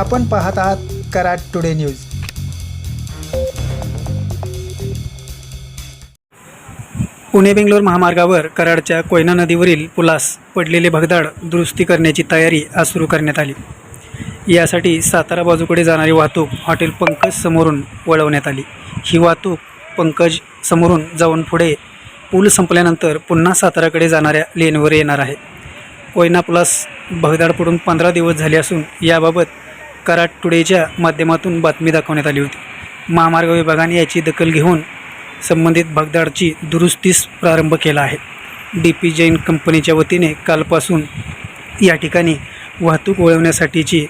आपण पाहत आहात कराड टुडे न्यूज. पुणे बेंगलोर महामार्गावर कराडच्या कोयना नदीवरील पुलास पडलेले भगदाड दुरुस्ती करण्याची तयारी आज सुरू करण्यात आली. यासाठी सातारा बाजूकडे जाणारी वाहतूक हॉटेल पंकज समोरून वळवण्यात आली. ही वाहतूक पंकज समोरून जाऊन पुढे पूल संपल्यानंतर पुन्हा साताराकडे जाणाऱ्या लेनवर येणार आहे. कोयना पुलास भगदाड पडून पंधरा दिवस झाले असून याबाबत कराड टुडेच्या माध्यमातून बातमी दाखवण्यात आली होती. महामार्ग विभागाने याची दखल घेऊन संबंधित भगदाडची दुरुस्तीस प्रारंभ केला आहे. डी पी जैन कंपनीच्या वतीने कालपासून या ठिकाणी वाहतूक वळवण्यासाठीची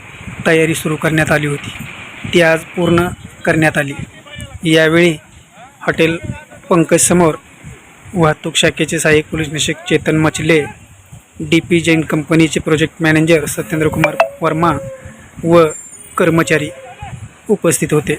तयारी सुरू करण्यात आली होती. ती आज पूर्ण करण्यात आली. यावेळी हॉटेल पंकजसमोर वाहतूक शाखेचे सहाय्यक पोलीस निरीक्षक चेतन मचले डी पी जैन कंपनीचे प्रोजेक्ट मॅनेजर सत्येंद्रकुमार वर्मा व कर्मचारी उपस्थित होते.